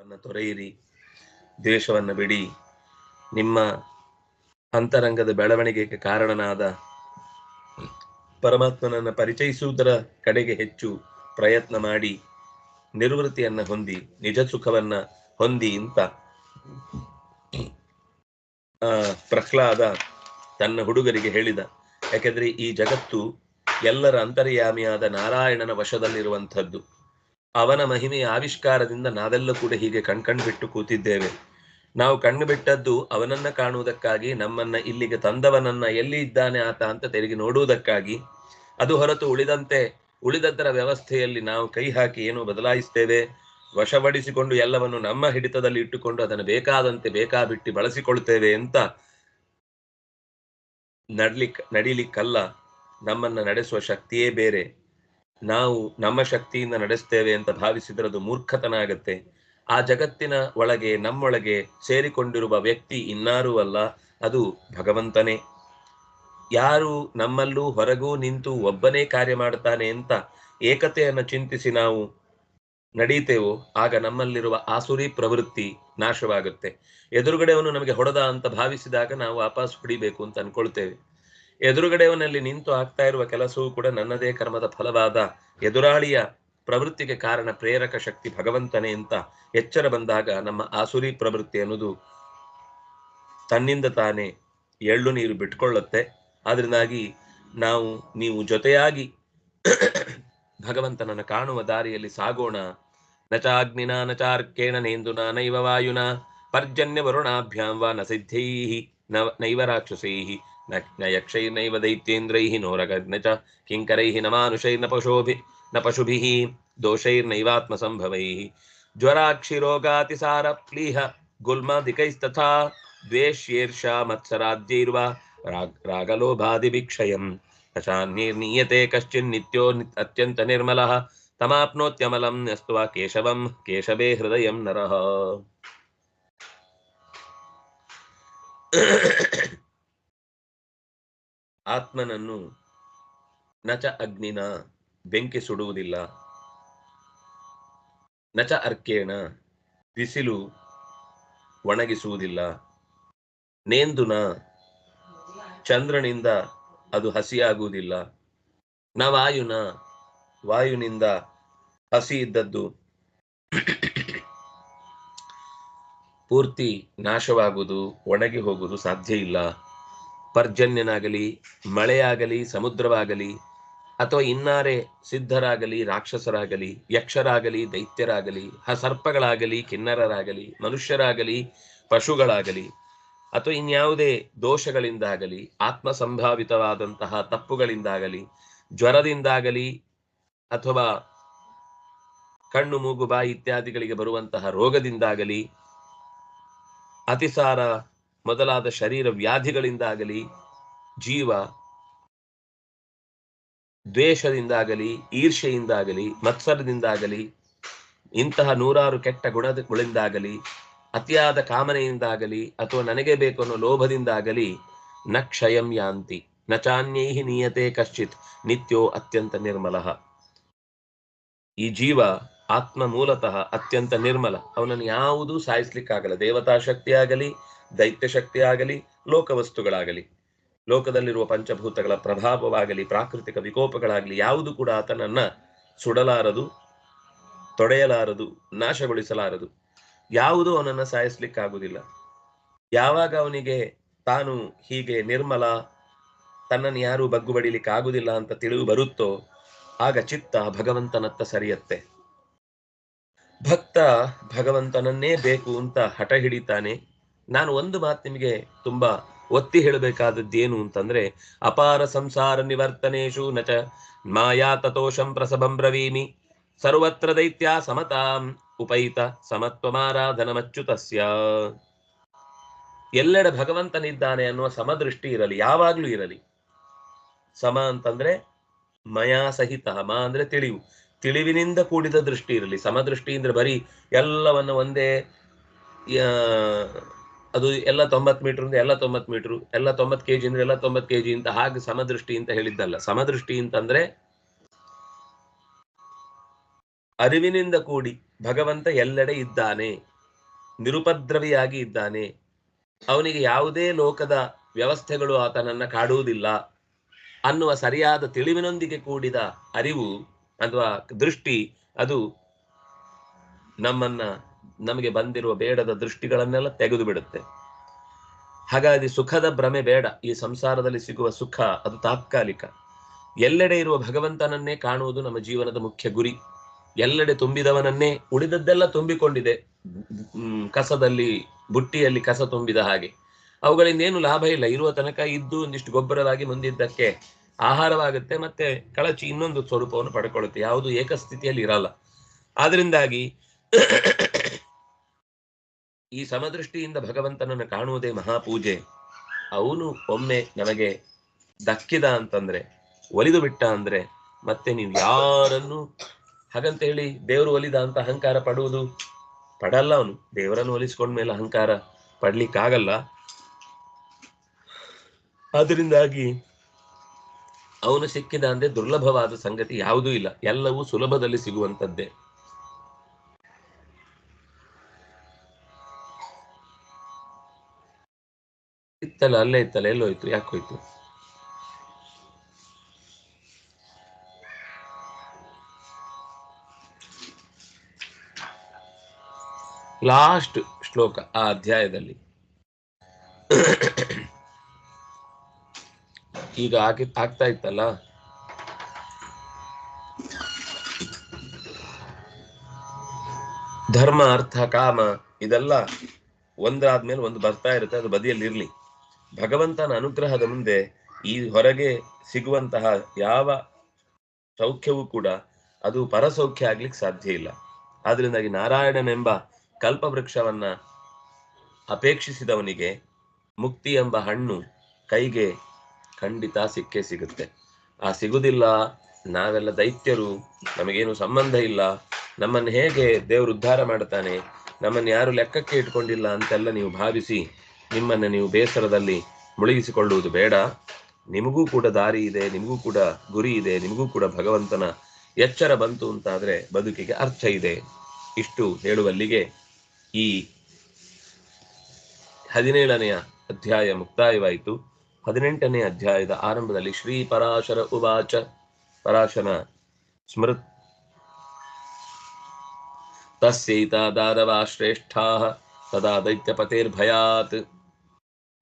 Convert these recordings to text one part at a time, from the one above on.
ವನ್ನು ತೊರೆಯಿರಿ ದ್ವೇಷವನ್ನು ಬಿಡಿ. ನಿಮ್ಮ ಅಂತರಂಗದ ಬೆಳವಣಿಗೆಗೆ ಕಾರಣನಾದ ಪರಮಾತ್ಮನನ್ನು ಪರಿಚಯಿಸುವುದರ ಕಡೆಗೆ ಹೆಚ್ಚು ಪ್ರಯತ್ನ ಮಾಡಿ, ನಿರ್ವೃತ್ತಿಯನ್ನು ಹೊಂದಿ, ನಿಜ ಸುಖವನ್ನ ಹೊಂದಿ ಅಂತ ಆ ಪ್ರಹ್ಲಾದ ತನ್ನ ಹುಡುಗರಿಗೆ ಹೇಳಿದ. ಯಾಕೆಂದ್ರೆ ಈ ಜಗತ್ತು ಎಲ್ಲರ ಅಂತರ್ಯಾಮಿಯಾದ ನಾರಾಯಣನ ವಶದಲ್ಲಿರುವಂಥದ್ದು. ಅವನ ಮಹಿಮೆಯ ಆವಿಷ್ಕಾರದಿಂದ ನಾವೆಲ್ಲ ಕೂಡ ಹೀಗೆ ಕಣ್ಕಣ್ ಬಿಟ್ಟು ಕೂತಿದ್ದೇವೆ. ನಾವು ಕಣ್ಣು ಬಿಟ್ಟದ್ದು ಅವನನ್ನ ಕಾಣುವುದಕ್ಕಾಗಿ, ನಮ್ಮನ್ನ ಇಲ್ಲಿಗೆ ತಂದವನನ್ನ ಎಲ್ಲಿ ಇದ್ದಾನೆ ಆತ ಅಂತ ತೆರಿಗೆ ನೋಡುವುದಕ್ಕಾಗಿ. ಅದು ಹೊರತು ಉಳಿದಂತೆ, ಉಳಿದದ್ದರ ವ್ಯವಸ್ಥೆಯಲ್ಲಿ ನಾವು ಕೈ ಹಾಕಿ ಏನು ಬದಲಾಯಿಸ್ತೇವೆ. ವಶಪಡಿಸಿಕೊಂಡು ಎಲ್ಲವನ್ನು ನಮ್ಮ ಹಿಡಿತದಲ್ಲಿ ಇಟ್ಟುಕೊಂಡು ಅದನ್ನು ಬೇಕಾದಂತೆ ಬೇಕಾಬಿಟ್ಟು ಬಳಸಿಕೊಳ್ತೇವೆ ಅಂತ ನಡ್ಲಿಕ್, ನಡೀಲಿಕ್ಕಲ್ಲ. ನಮ್ಮನ್ನ ನಡೆಸುವ ಶಕ್ತಿಯೇ ಬೇರೆ. ನಾವು ನಮ್ಮ ಶಕ್ತಿಯಿಂದ ನಡೆಸ್ತೇವೆ ಅಂತ ಭಾವಿಸಿದ್ರೆ ಅದು ಮೂರ್ಖತನ ಆಗತ್ತೆ. ಆ ಜಗತ್ತಿನ ಒಳಗೆ, ನಮ್ಮೊಳಗೆ ಸೇರಿಕೊಂಡಿರುವ ವ್ಯಕ್ತಿ ಇನ್ನಾರೂ ಅಲ್ಲ, ಅದು ಭಗವಂತನೇ. ಯಾರು ನಮ್ಮಲ್ಲೂ ಹೊರಗೂ ನಿಂತು ಒಬ್ಬನೇ ಕಾರ್ಯ ಮಾಡ್ತಾನೆ ಅಂತ ಏಕತೆಯನ್ನು ಚಿಂತಿಸಿ ನಾವು ನಡೀತೇವೋ, ಆಗ ನಮ್ಮಲ್ಲಿರುವ ಆಸುರಿ ಪ್ರವೃತ್ತಿ ನಾಶವಾಗುತ್ತೆ. ಎದುರುಗಡೆಯವನು ನಮಗೆ ಹೊಡೆದ ಅಂತ ಭಾವಿಸಿದಾಗ ನಾವು ವಾಪಸ್ ಹೊಡಿಬೇಕು ಅಂತ ಅನ್ಕೊಳ್ತೇವೆ. ಎದುರುಗಡೆಯವನಲ್ಲಿ ನಿಂತು ಆಗ್ತಾ ಇರುವ ಕೆಲಸವೂ ಕೂಡ ನನ್ನದೇ ಕರ್ಮದ ಫಲವಾದ ಎದುರಾಳಿಯ ಪ್ರವೃತ್ತಿಗೆ ಕಾರಣ ಪ್ರೇರಕ ಶಕ್ತಿ ಭಗವಂತನೇ ಅಂತ ಎಚ್ಚರ ಬಂದಾಗ ನಮ್ಮ ಆಸುರಿ ಪ್ರವೃತ್ತಿ ಅನ್ನೋದು ತನ್ನಿಂದ ತಾನೇ ಎಳ್ಳು ನೀರು ಬಿಟ್ಕೊಳ್ಳುತ್ತೆ. ಆದ್ರಿಂದಾಗಿ ನಾವು, ನೀವು ಜೊತೆಯಾಗಿ ಭಗವಂತನನ್ನು ಕಾಣುವ ದಾರಿಯಲ್ಲಿ ಸಾಗೋಣ. ನಚಾಗ್ನಿನ ನಚಾರ್ಕೇಣ ನೇಂದುನ ನೈವ ವಾಯುನ ಪರ್ಜನ್ಯ ವರುಣಾಭ್ಯಾಂ ವ ನ ಸಿದ್ಧೈ ನೈವ ರಾಕ್ಷಸೈ न यक्षैर्नैव दैत्येन्द्रैः नो रग न च न मानुषैर्न पशुभिः न पशुभिः दोषैर्नैवात्मसम्भवैः। ज्वराक्षिरोगातिसारप्लीह गुल्मादिकैस्तथा द्वेष्येर्षा मत्सराद्यैर्वा राग रागलोभादिभिक्षयम्। दशान्यैर्नीयते कश्चिन्नित्यो अत्यन्तनिर्मलः। तमाप्नोत्यमलं न्यस्त्वा केशवं केशवे हृदयं नरः। ಆತ್ಮನನ್ನು ನಚ ಅಗ್ನಿನ ಬೆಂಕಿ ಸುಡುವುದಿಲ್ಲ. ನಚ ಅರ್ಕೇಣ ಬಿಸಿಲು ಒಣಗಿಸುವುದಿಲ್ಲ. ನೇಂದುನ ಚಂದ್ರನಿಂದ ಅದು ಹಸಿಯಾಗುವುದಿಲ್ಲ. ವಾಯುನ ವಾಯುನಿಂದ ಹಸಿ ಇದ್ದದ್ದು ಪೂರ್ತಿ ನಾಶವಾಗುವುದು, ಒಣಗಿ ಹೋಗುವುದು ಸಾಧ್ಯ ಇಲ್ಲ. ಪರ್ಜನ್ಯನಾಗಲಿ, ಮಳೆಯಾಗಲಿ, ಸಮುದ್ರವಾಗಲಿ, ಅಥವಾ ಇನ್ನಾರೆ ಸಿದ್ಧರಾಗಲಿ, ರಾಕ್ಷಸರಾಗಲಿ, ಯಕ್ಷರಾಗಲಿ, ದೈತ್ಯರಾಗಲಿ ಸರ್ಪಗಳಾಗಲಿ ಕಿನ್ನರರಾಗಲಿ, ಮನುಷ್ಯರಾಗಲಿ, ಪಶುಗಳಾಗಲಿ, ಅಥವಾ ಇನ್ಯಾವುದೇ ದೋಷಗಳಿಂದಾಗಲಿ ಆತ್ಮ ಸಂಭಾವಿತವಾದಂತಹ ತಪ್ಪುಗಳಿಂದಾಗಲಿ, ಜ್ವರದಿಂದಾಗಲಿ, ಅಥವಾ ಕಣ್ಣು, ಮೂಗು, ಬಾಯಿ ಇತ್ಯಾದಿಗಳಿಗೆ ಬರುವಂತಹ ರೋಗದಿಂದಾಗಲಿ, ಅತಿಸಾರ ಮೊದಲಾದ ಶರೀರ ವ್ಯಾಧಿಗಳಿಂದಾಗಲಿ ಜೀವ ದ್ವೇಷದಿಂದಾಗಲಿ ಈರ್ಷೆಯಿಂದಾಗಲಿ ಮತ್ಸರದಿಂದಾಗಲಿ ಇಂತಹ ನೂರಾರು ಕೆಟ್ಟ ಗುಣಗಳಿಂದಾಗಲಿ ಅತಿಯಾದ ಕಾಮನೆಯಿಂದಾಗಲಿ ಅಥವಾ ನನಗೆ ಬೇಕು ಅನ್ನೋ ಲೋಭದಿಂದಾಗಲಿ ನ ಕ್ಷಯಂ ಯಾಂತಿ, ನ ಚಾನ್ಯೈಹಿ ನೀಯತೆ ಕಶ್ಚಿತ್, ನಿತ್ಯೋ ಅತ್ಯಂತ ನಿರ್ಮಲಃ. ಈ ಜೀವ ಆತ್ಮ ಮೂಲತಃ ಅತ್ಯಂತ ನಿರ್ಮಲ, ಅವನನ್ನು ಯಾವುದೂ ಸಾಯಿಸ್ಲಿಕ್ಕಾಗಲ್ಲ ದೇವತಾ ಶಕ್ತಿ ಆಗಲಿ ದೈತ್ಯ ಶಕ್ತಿ ಆಗಲಿ ಲೋಕವಸ್ತುಗಳಾಗಲಿ, ಲೋಕದಲ್ಲಿರುವ ಪಂಚಭೂತಗಳ ಪ್ರಭಾವವಾಗಲಿ, ಪ್ರಾಕೃತಿಕ ವಿಕೋಪಗಳಾಗಲಿ, ಯಾವುದು ಕೂಡ ಆತನನ್ನ ಸುಡಲಾರದು, ತೊಡೆಯಲಾರದು, ನಾಶಗೊಳಿಸಲಾರದು. ಯಾವುದೂ ಅವನನ್ನ ಸಾಯಿಸ್ಲಿಕ್ಕಾಗುವುದಿಲ್ಲ ಯಾವಾಗ ಅವನಿಗೆ ತಾನು ಹೀಗೆ ನಿರ್ಮಲ, ತನ್ನನ್ನು ಯಾರು ಬಗ್ಗು ಬಡಿಲಿಕ್ಕೆ ಆಗುದಿಲ್ಲ ಅಂತ ತಿಳಿದು ಬರುತ್ತೋ, ಆಗ ಚಿತ್ತ ಭಗವಂತನತ್ತ ಸರಿಯತ್ತೆ. ಭಕ್ತ ಭಗವಂತನನ್ನೇ ಬೇಕು ಅಂತ ಹಠ ಹಿಡಿತಾನೆ ನಾನು ಒಂದು ಮಾತು ನಿಮಗೆ ತುಂಬಾ ಒತ್ತಿ ಹೇಳಬೇಕಾದದ್ದೇನು ಅಂತಂದ್ರೆ, ಅಪಾರ ಸಂಸಾರ ನಿವರ್ತನೇಶು ನಚ ಮಾಯಾ ತತೋಷಂ ಪ್ರಸಭಂ ಬ್ರವೀಮಿ ಸರ್ವತ್ರ ದೈತ್ಯ ಸಮತಾಂ ಉಪೈತ ಸಮತ್ವಮಾರಾಧನಮಚ್ಯುತಸ್ಯ. ಎಲ್ಲೆಡೆ ಭಗವಂತನಿದ್ದಾನೆ ಅನ್ನುವ ಸಮದೃಷ್ಟಿ ಇರಲಿ, ಯಾವಾಗ್ಲೂ ಇರಲಿ. ಸಮ ಅಂತಂದ್ರೆ ಮಯಾ ಸಹಿತ, ಮ ಅಂದ್ರೆ ತಿಳಿವು. ತಿಳಿವಿನಿಂದ ಕೂಡಿದ ದೃಷ್ಟಿ ಇರಲಿ ಸಮದೃಷ್ಟಿ ಅಂದ್ರೆ ಬರೀ ಎಲ್ಲವನ್ನ ಒಂದೇ ಅದು ಎಲ್ಲ ತೊಂಬತ್ ಮೀಟರ್ ಅಂದ್ರೆ ಎಲ್ಲ ತೊಂಬತ್ ಮೀಟರ್ ಎಲ್ಲ ತೊಂಬತ್ ಕೆಜಿ ಅಂದ್ರೆ ಎಲ್ಲ ತೊಂಬತ್ ಕೆಜಿ ಅಂತ ಹಾಗೆ ಸಮದೃಷ್ಟಿ ಅಂತ ಹೇಳಿದ್ದಲ್ಲ. ಸಮದೃಷ್ಟಿ ಅಂತಂದ್ರೆ ಅರಿವಿನಿಂದ ಕೂಡಿ ಭಗವಂತ ಎಲ್ಲೆಡೆ ಇದ್ದಾನೆ, ನಿರುಪದ್ರವಿಯಾಗಿ ಇದ್ದಾನೆ. ಅವನಿಗೆ ಯಾವುದೇ ಲೋಕದ ವ್ಯವಸ್ಥೆಗಳು ಆತನನ್ನ ಕಾಡುವುದಿಲ್ಲ ಅನ್ನುವ ಸರಿಯಾದ ತಿಳಿವಿನೊಂದಿಗೆ ಕೂಡಿದ ಅರಿವು ಅಥವಾ ದೃಷ್ಟಿ ಅದು ನಮ್ಮನ್ನ ನಮಗೆ ಬಂದಿರುವ ಬೇಡದ ದೃಷ್ಟಿಗಳನ್ನೆಲ್ಲ ತೆಗೆದು ಬಿಡುತ್ತೆ. ಹಾಗಾಗಿ ಸುಖದ ಭ್ರಮೆ ಬೇಡ. ಈ ಸಂಸಾರದಲ್ಲಿ ಸಿಗುವ ಸುಖ ಅದು ತಾತ್ಕಾಲಿಕ. ಎಲ್ಲೆಡೆ ಇರುವ ಭಗವಂತನನ್ನೇ ಕಾಣುವುದು ನಮ್ಮ ಜೀವನದ ಮುಖ್ಯ ಗುರಿ. ಎಲ್ಲೆಡೆ ತುಂಬಿದವನನ್ನೇ ಉಳಿದದ್ದೆಲ್ಲ ತುಂಬಿಕೊಂಡಿದೆ. ಕಸದಲ್ಲಿ, ಬುಟ್ಟಿಯಲ್ಲಿ ಕಸ ತುಂಬಿದ ಹಾಗೆ. ಅವುಗಳಿಂದ ಏನು ಲಾಭ ಇಲ್ಲ. ಇರುವ ತನಕ ಇದ್ದು ಒಂದಿಷ್ಟು ಗೊಬ್ಬರವಾಗಿ ಮುಂದಿದ್ದಕ್ಕೆ ಆಹಾರವಾಗುತ್ತೆ. ಮತ್ತೆ ಕಳಚಿ ಇನ್ನೊಂದು ಸ್ವರೂಪವನ್ನು ಪಡ್ಕೊಳ್ಳುತ್ತೆ. ಯಾವುದು ಏಕಸ್ಥಿತಿಯಲ್ಲಿ ಇರಲ್ಲ. ಆದ್ರಿಂದಾಗಿ ಈ ಸಮದೃಷ್ಟಿಯಿಂದ ಭಗವಂತನನ್ನು ಕಾಣುವುದೇ ಮಹಾಪೂಜೆ. ಅವನು ಒಮ್ಮೆ ನಮಗೆ ದಕ್ಕಿದ ಅಂತಂದ್ರೆ, ಒಲಿದು ಬಿಟ್ಟ ಅಂದ್ರೆ, ಮತ್ತೆ ನೀವು ಯಾರನ್ನು ಹಾಗಂತ ಹೇಳಿ ದೇವರು ಒಲಿದ ಅಂತ ಅಹಂಕಾರ ಪಡುವುದು? ಪಡಲ್ಲ ಅವನು. ದೇವರನ್ನು ಒಲಿಸ್ಕೊಂಡ ಮೇಲೆ ಅಹಂಕಾರ ಪಡ್ಲಿಕ್ಕಾಗಲ್ಲ. ಅದರಿಂದಾಗಿ ಅವನು ಸಿಕ್ಕಿದ ಅಂದ್ರೆ ದುರ್ಲಭವಾದ ಸಂಗತಿ ಯಾವುದೂ ಇಲ್ಲ. ಎಲ್ಲವೂ ಸುಲಭದಲ್ಲಿ ಸಿಗುವಂತದ್ದೇ ಇತ್ತಲ್ಲ, ಅಲ್ಲೇ ಇತ್ತಲ್ಲ ಎಲ್ಲೋಯ್ತು ಯಾಕೋಯ್ತು ಲಾಸ್ಟ್ ಶ್ಲೋಕ ಆ ಅಧ್ಯಾಯದಲ್ಲಿ. ಈಗ ಹಾಕಿ ಆಗ್ತಾ ಇತ್ತಲ್ಲ? ಧರ್ಮ, ಅರ್ಥ, ಕಾಮ, ಇದೆಲ್ಲ ಒಂದಾದ್ಮೇಲೆ ಒಂದು ಬರ್ತಾ ಇರುತ್ತೆ, ಅದು ಬದಿಯಲ್ಲಿ ಇರ್ಲಿ ಭಗವಂತನ ಅನುಗ್ರಹದ ಮುಂದೆ ಈ ಹೊರಗೆ ಸಿಗುವಂತಹ ಯಾವ ಸೌಖ್ಯವೂ ಕೂಡ ಅದು ಪರಸೌಖ್ಯ ಆಗ್ಲಿಕ್ಕೆ ಸಾಧ್ಯ ಇಲ್ಲ. ಆದ್ರಿಂದಾಗಿ ನಾರಾಯಣನೆಂಬ ಕಲ್ಪವೃಕ್ಷವನ್ನ ಅಪೇಕ್ಷಿಸಿದವನಿಗೆ ಮುಕ್ತಿ ಎಂಬ ಹಣ್ಣು ಕೈಗೆ ಖಂಡಿತ ಸಿಕ್ಕೇ ಸಿಗುತ್ತೆ. ಆ ಸಿಗುದಿಲ್ಲ, ನಾವೆಲ್ಲ ದೈತ್ಯರು, ನಮಗೇನು ಸಂಬಂಧ ಇಲ್ಲ, ನಮ್ಮನ್ನು ಹೇಗೆ ದೇವರು ಉದ್ಧಾರ ಮಾಡ್ತಾನೆ ನಮ್ಮನ್ನು ಯಾರು ಲೆಕ್ಕಕ್ಕೆ ಇಟ್ಕೊಂಡಿಲ್ಲ ಅಂತೆಲ್ಲ ನೀವು ಭಾವಿಸಿ ನಿಮ್ಮನ್ನು ನೀವು ಬೇಸರದಲ್ಲಿ ಮುಳುಗಿಸಿಕೊಳ್ಳುವುದು ಬೇಡ. ನಿಮಗೂ ಕೂಡ ದಾರಿ ಇದೆ, ನಿಮಗೂ ಕೂಡ ಗುರಿ ಇದೆ, ನಿಮಗೂ ಕೂಡ ಭಗವಂತನ ಎಚ್ಚರ ಬಂತು ಅಂತಾದ್ರೆ ಬದುಕಿಗೆ ಅರ್ಥ ಇದೆ. ಇಷ್ಟು ಹೇಳುವಲ್ಲಿಗೆ ಈ ಹದಿನೇಳನೆಯ ಅಧ್ಯಾಯ ಮುಕ್ತಾಯವಾಯಿತು. ಹದಿನೆಂಟನೇ ಅಧ್ಯಾಯದ ಆರಂಭದಲ್ಲಿ ಶ್ರೀ ಪರಾಶರ ಉವಾಚ, ಪರಾಶನ ಸ್ಮೃತ್. ತಸ್ಯೈತಾ ದಾರವಾ ಶ್ರೇಷ್ಠಾ, ತದಾ ದೈತ್ಯಪತೇರ್ಭಯಾತ್.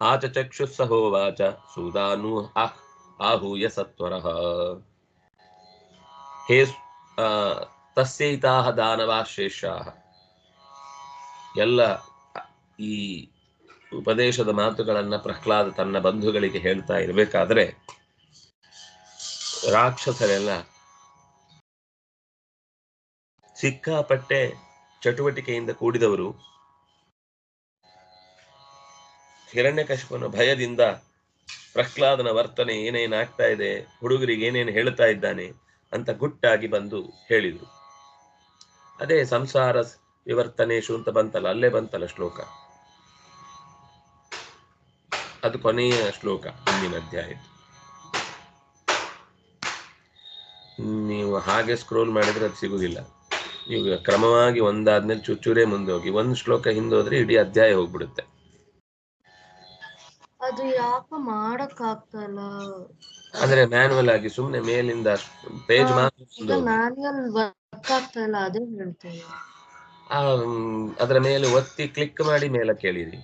ಆಚಚಕ್ಷುಃ ಸಹೋವಾಚ ಸೂದಾನು ಆಹ್ ಆಹೂಯ ಸತ್ವರಃ. ಹೇ ಆ, ತಸ್ಯೈತಾಹ ದಾನವಾ ಶ್ರೇಷ್ಠಾಃ ಎಲ್ಲ ಈ ಉಪದೇಶದ ಮಾತುಗಳನ್ನ ಪ್ರಹ್ಲಾದ ತನ್ನ ಬಂಧುಗಳಿಗೆ ಹೇಳ್ತಾ ಇರಬೇಕಾದ್ರೆ ರಾಕ್ಷಸರೆಲ್ಲ ಸಿಕ್ಕಾಪಟ್ಟೆ ಚಟುವಟಿಕೆಯಿಂದ ಕೂಡಿದವರು ಹಿರಣ್ಯಕಶಿಪನ ಭಯದಿಂದ ಪ್ರಹ್ಲಾದನ ವರ್ತನೆ ಏನೇನಾಗ್ತಾ ಇದೆ, ಹುಡುಗರಿಗೆ ಏನೇನು ಹೇಳ್ತಾ ಇದ್ದಾನೆ ಅಂತ ಗುಟ್ಟಾಗಿ ಬಂದು ಹೇಳಿದರು. ಅದೇ ಸಂಸಾರ ವಿವರ್ತನೇಶು ಅಂತ ಬಂತಲ್ಲ, ಅಲ್ಲೇ ಬಂತಲ್ಲ ಶ್ಲೋಕ? ಅದು ಕೊನೆಯ ಶ್ಲೋಕ ಮುಂದಿನ ಅಧ್ಯಾಯ ನೀವು ಹಾಗೆ ಸ್ಕ್ರೋಲ್ ಮಾಡಿದ್ರೆ ಅದು ಸಿಗುದಿಲ್ಲ. ನೀವು ಕ್ರಮವಾಗಿ ಒಂದಾದ್ಮೇಲೆ ಚುಚ್ಚೂರೇ ಮುಂದೆ ಹೋಗಿ. ಒಂದು ಶ್ಲೋಕ ಹಿಂದೋದ್ರೆ ಇಡೀ ಅಧ್ಯಾಯ ಹೋಗ್ಬಿಡುತ್ತೆ. ಅದು ಯಾಕ ಮಾಡಕ್ ಆಗ್ತಲ್ಲ ಅಂದ್ರೆ ಮ್ಯಾನುವಲ್ ಆಗಿ ಸುಮ್ನೆ ಮೇಲಿಂದ ಪೇಜ್ ಈಗ ಮ್ಯಾನ್ಯಲ್ ವರ್ಕ್ ಆಗ್ತಲ್ಲ ಅದೇ ಹೇಳ್ತೇನೆ. ಅದರ ಮೇಲೆ ಒತ್ತಿ ಕ್ಲಿಕ್ ಮಾಡಿ ಮೇಲೆ ಕೇಳಿರಿ.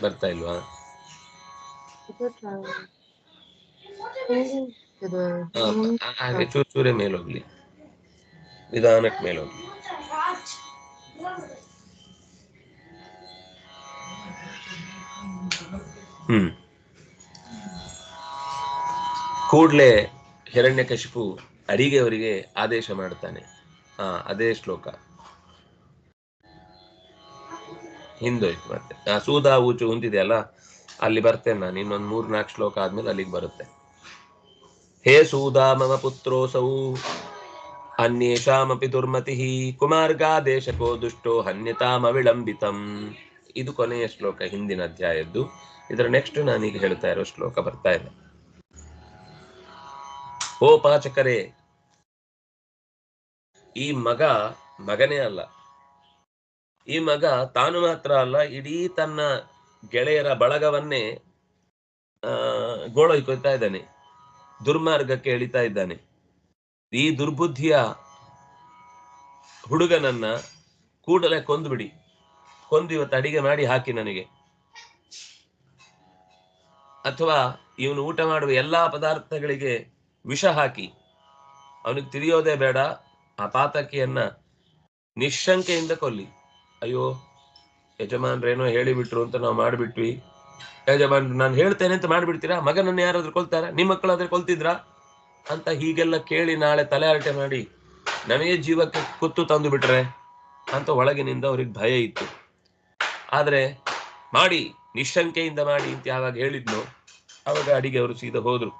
ಬರ್ತಾ ಇಲ್ವಾ? ಹಿಂಗೆ ಚೂರ್ ಚೂರೇ ಮೇಲೆ ಹೋಗ್ಲಿ. ನಿಧಾನಕ್ಕೆ ಮೇಲೆ ಹೋಗ್ಲಿ. ಹ್ಮ್. ಕೂಡ್ಲೆ ಹಿರಣ್ಯಕಶಿಪು ಅಡಿಗೆ ಅವರಿಗೆ ಆದೇಶ ಮಾಡ್ತಾನೆ ಹಾ, ಅದೇ ಶ್ಲೋಕ. ಹಿಂದೋಯ್ತು ಮತ್ತೆ. ಆ ಸೂದಾ ಊಚು ಹೊಂದಿದೆಯಲ್ಲ ಅಲ್ಲಿ ಬರ್ತೇನೆ ನಾನು. ಇನ್ನೊಂದು ಮೂರ್ ನಾಲ್ಕು ಶ್ಲೋಕ ಆದ್ಮೇಲೆ ಅಲ್ಲಿಗೆ ಬರುತ್ತೆ. ಹೇ ಸೂದಾ, ಮಮ ಪುತ್ರೋಸೌ ಅನ್ಯೇಷಾಮಿ ದುರ್ಮತಿ ಕುಮಾರ್ಗಾದೇಶಕೋ ದುಷ್ಟೋ ಹನ್ಯತಾಮವಿಳಂಬಿತಂ. ಇದು ಕೊನೆಯ ಶ್ಲೋಕ, ಹಿಂದಿನ ಅಧ್ಯಾಯದ್ದು. ಇದರ ನೆಕ್ಸ್ಟ್ ನಾನೀಗ ಹೇಳ್ತಾ ಇರೋ ಶ್ಲೋಕ ಬರ್ತಾ ಇದೆ. ಓ ಪಾಚಕರೇ, ಈ ಮಗ ಮಗನೇ ಅಲ್ಲ. ಈ ಮಗ ತಾನು ಮಾತ್ರ ಅಲ್ಲ, ಇಡೀ ತನ್ನ ಗೆಳೆಯರ ಬಳಗವನ್ನೇ, ಆ, ಗೋಳೊಯ್ಕೊಳ್ತಾ ಇದ್ದಾನೆ. ದುರ್ಮಾರ್ಗಕ್ಕೆ ಎಳಿತಾ ಇದ್ದಾನೆ. ಈ ದುರ್ಬುದ್ಧಿಯ ಹುಡುಗನನ್ನ ಕೂಡಲೇ ಕೊಂದುಬಿಡಿ. ಕೊಂದು ಇವತ್ತು ಅಡಿಗೆ ಮಾಡಿ ಹಾಕಿ ನನಗೆ. ಅಥವಾ ಇವನು ಊಟ ಮಾಡುವ ಎಲ್ಲಾ ಪದಾರ್ಥಗಳಿಗೆ ವಿಷ ಹಾಕಿ. ಅವನಿಗೆ ತಿಳಿಯೋದೇ ಬೇಡ. ಆ ಪಾತಕಿಯನ್ನ ನಿಶಂಕೆಯಿಂದ ಕೊಲ್ಲಿ. ಅಯ್ಯೋ, ಯಜಮಾನ್ರೇನೋ ಹೇಳಿಬಿಟ್ರು ಅಂತ ನಾವು ಮಾಡಿಬಿಟ್ವಿ. ಯಜಮಾನ್, ನಾನು ಹೇಳ್ತೇನೆ ಅಂತ ಮಾಡಿಬಿಡ್ತೀರಾ? ಮಗನನ್ನ ಯಾರಾದ್ರೂ ಕೊಲ್ತಾರ? ನಿಮ್ಮ ಮಕ್ಕಳಾದ್ರೆ ಕೊಲ್ತಿದ್ರಾ? ಅಂತ ಹೀಗೆಲ್ಲ ಕೇಳಿ ನಾಳೆ ತಲೆ ಹರಟೆ ಮಾಡಿ ನನಗೆ ಜೀವಕ್ಕೆ ಕುತ್ತು ತಂದು ಬಿಟ್ರೆ ಅಂತ ಒಳಗಿನಿಂದ ಅವ್ರಿಗೆ ಭಯ ಇತ್ತು. ಆದರೆ ಮಾಡಿ, ನಿಶಂಕೆಯಿಂದ ಮಾಡಿ ಅಂತ ಯಾವಾಗ ಹೇಳಿದ್ನು ಅವಾಗ ಅಡಿಗೆ ಅವರು ಸೀದ ಹೋದ್ರು.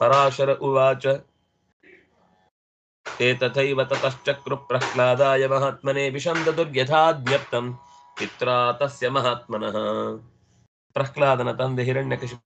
ಪರಾಶರ ಉವಾಚ ತೇ ತಥೈವ ತತಶ್ಚಕ್ರು ಪ್ರಹ್ಲಾದಾಯ ಮಹಾತ್ಮನೇ ವಿಷಂದ ದುರ್ಯಥಾ ಜ್ಞಪ್ತಂ ಚಿತ್ರಾತಸ್ಯ ಮಹಾತ್ಮನಃ. ಪ್ರಹ್ಲಾದನ ತಂದೆ ಹಿರಣ್ಯಕಶಿ